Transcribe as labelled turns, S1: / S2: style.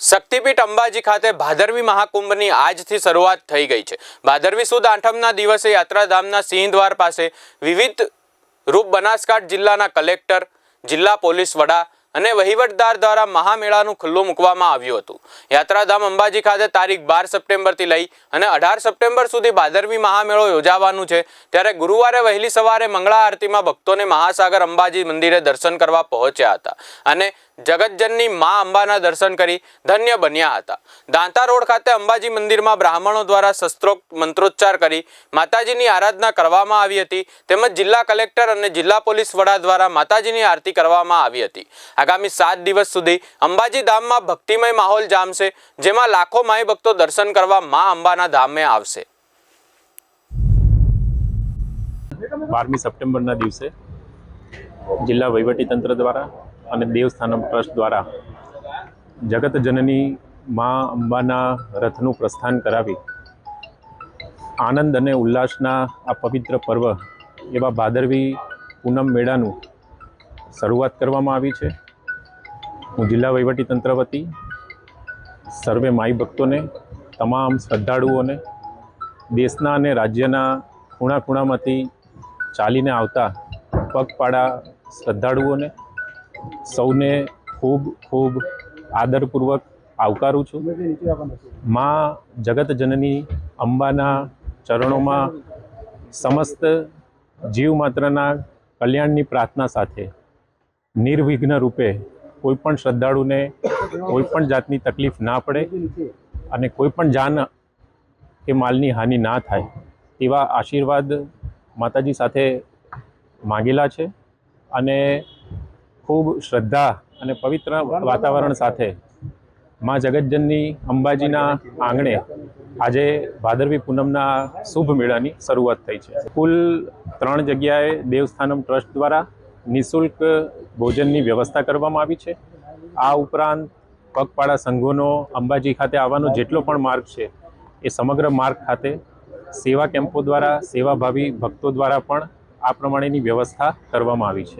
S1: શક્તિપીઠ અંબાજી ખાતે ભાદરવી મહાકુંભની આજથી શરૂઆત થઈ ગઈ છે. ભાદરવી સુદ આઠમના દિવસે યાત્રાધામના સિંહદ્વાર પાસે વિવિધ રૂપ બનાસકાંઠ જિલ્લાના કલેક્ટર, જિલ્લા પોલીસ વડા અને વહીવટદાર દ્વારા મહામેળાનું ખુલ્લું મૂકવામાં આવ્યું હતું. યાત્રાધામ અંબાજી ખાતે તારીખ બાર સપ્ટેમ્બરથી લઈ અને અઢાર સપ્ટેમ્બર સુધી ભાદરવી મહામેળો યોજાવાનું છે. ત્યારે ગુરુવારે વહેલી સવારે મંગળા આરતીમાં ભક્તોને મહાસાગર અંબાજી મંદિરે દર્શન કરવા પહોંચ્યા હતા અને જગતજનની મા અંબાના દર્શન કરી ધન્ય બન્યા હતા. દાંતા રોડ ખાતે અંબાજી મંદિરમાં બ્રાહ્મણો દ્વારા શસ્ત્રોક્ત મંત્રોચ્ચાર કરી માતાજીની આરાધના કરવામાં આવી હતી. તેમજ જિલ્લા કલેક્ટર અને જિલ્લા પોલીસ વડા દ્વારા માતાજીની આરતી કરવામાં આવી હતી. આગામી સાત દિવસ સુધી અંબાજી ધામમાં ભક્તિમય માહોલ જામશે, જેમાં લાખો માય ભક્તો દર્શન કરવા મા અંબાના ધામે આવશે.
S2: બારમી સપ્ટેમ્બરના દિવસે જિલ્લા વહીવટીતંત્ર દ્વારા અને દેવસ્થાનમ ટ્રસ્ટ દ્વારા જગત જનની મા અંબાના રથનું પ્રસ્થાન કરાવી આનંદ અને ઉલ્લાસના આ પવિત્ર પર્વ એવા ભાદરવી પૂનમ મેળાનું શરૂઆત કરવામાં આવી છે. હું જિલ્લા વહીવટીતંત્ર વતી સર્વે માઈ ભક્તોને, તમામ શ્રદ્ધાળુઓને, દેશના અને રાજ્યના ખૂણા ખૂણામાંથી ચાલીને આવતા પગપાળા શ્રદ્ધાળુઓને સૌને ખૂબ ખૂબ આદરપૂર્વક આવકારું છું. મા જગત જનની અંબાના ચરણોમાં સમસ્ત જીવ માત્રના કલ્યાણની પ્રાર્થના સાથે નિર્વિઘ્ન રૂપે કોઈ પણ શ્રદ્ધાળુને કોઈ પણ જાતની તકલીફ ના પડે અને કોઈ પણ જાન કે માલની હાનિ ના થાય, એવા આશીર્વાદ માતાજી સાથે માગેલા છે અને ખૂબ શ્રદ્ધા અને પવિત્ર વાતાવરણ સાથે મા જગતજનની અંબાજીના આંગણે આજે ભાદરવી પૂનમના શુભ મેળાની શરૂઆત થઈ છે. કુલ ત્રણ જગ્યાએ દેવસ્થાનમ ટ્રસ્ટ દ્વારા નિઃશુલ્ક ભોજનની વ્યવસ્થા કરવામાં આવી છે. આ ઉપરાંત પગપાળા સંઘોનો અંબાજી ખાતે આવવાનો જેટલો પણ માર્ગ છે, એ સમગ્ર માર્ગ ખાતે સેવા કેમ્પો દ્વારા, સેવાભાવી ભક્તો દ્વારા પણ આ પ્રમાણેની વ્યવસ્થા કરવામાં આવી છે.